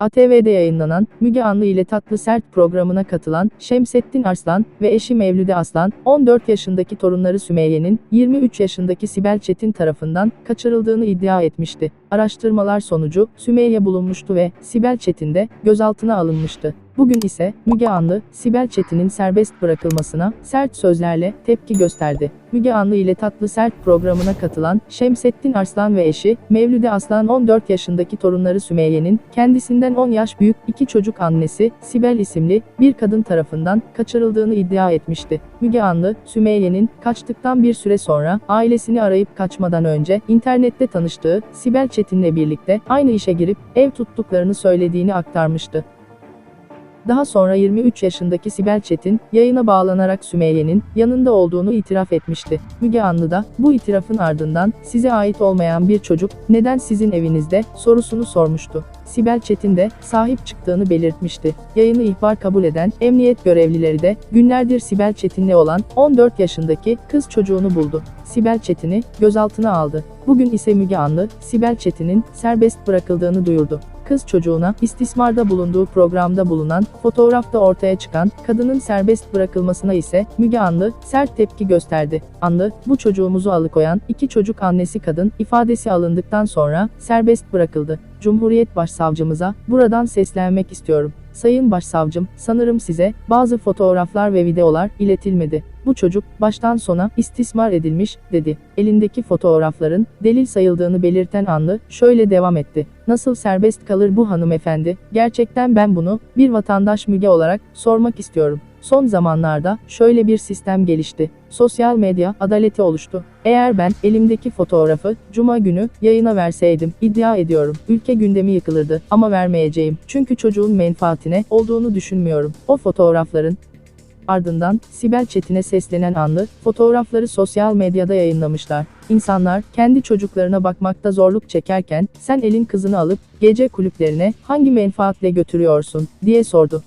ATV'de yayınlanan Müge Anlı ile Tatlı Sert programına katılan Şemsettin Arslan ve eşi Mevlüde Aslan, 14 yaşındaki torunları Sümeyye'nin 23 yaşındaki Sibel Çetin tarafından kaçırıldığını iddia etmişti. Araştırmalar sonucu Sümeyye bulunmuştu ve Sibel Çetin de gözaltına alınmıştı. Bugün ise Müge Anlı, Sibel Çetin'in serbest bırakılmasına sert sözlerle tepki gösterdi. Müge Anlı ile Tatlı Sert programına katılan Şemsettin Arslan ve eşi Mevlüde Aslan 14 yaşındaki torunları Sümeyye'nin kendisinden 10 yaş büyük iki çocuk annesi Sibel isimli bir kadın tarafından kaçırıldığını iddia etmişti. Müge Anlı, Sümeyye'nin kaçtıktan bir süre sonra ailesini arayıp kaçmadan önce internette tanıştığı Sibel Çetin'le birlikte aynı işe girip ev tuttuklarını söylediğini aktarmıştı. Daha sonra 23 yaşındaki Sibel Çetin, yayına bağlanarak Sümeyye'nin yanında olduğunu itiraf etmişti. Müge Anlı da, bu itirafın ardından, size ait olmayan bir çocuk, neden sizin evinizde, sorusunu sormuştu. Sibel Çetin de, sahip çıktığını belirtmişti. Yayını ihbar kabul eden, emniyet görevlileri de, günlerdir Sibel Çetin'le olan, 14 yaşındaki, kız çocuğunu buldu. Sibel Çetin'i, gözaltına aldı. Bugün ise Müge Anlı, Sibel Çetin'in, serbest bırakıldığını duyurdu kız çocuğuna istismarda bulunduğu programda bulunan fotoğrafta ortaya çıkan kadının serbest bırakılmasına ise Müge Anlı sert tepki gösterdi. Anlı, bu çocuğumuzu alıkoyan iki çocuk annesi kadın ifadesi alındıktan sonra serbest bırakıldı. Cumhuriyet Başsavcımıza buradan seslenmek istiyorum. Sayın Başsavcım, sanırım size bazı fotoğraflar ve videolar iletilmedi. Bu çocuk baştan sona istismar edilmiş, dedi. Elindeki fotoğrafların delil sayıldığını belirten Anlı şöyle devam etti. Nasıl serbest kalır bu hanımefendi? Gerçekten ben bunu bir vatandaş müge olarak sormak istiyorum. Son zamanlarda şöyle bir sistem gelişti. Sosyal medya adaleti oluştu. Eğer ben elimdeki fotoğrafı cuma günü yayına verseydim iddia ediyorum ülke gündemi yıkılırdı ama vermeyeceğim. Çünkü çocuğun menfaatine olduğunu düşünmüyorum. O fotoğrafların Ardından Sibel Çetin'e seslenen Anlı, fotoğrafları sosyal medyada yayınlamışlar. İnsanlar kendi çocuklarına bakmakta zorluk çekerken sen elin kızını alıp gece kulüplerine hangi menfaatle götürüyorsun diye sordu.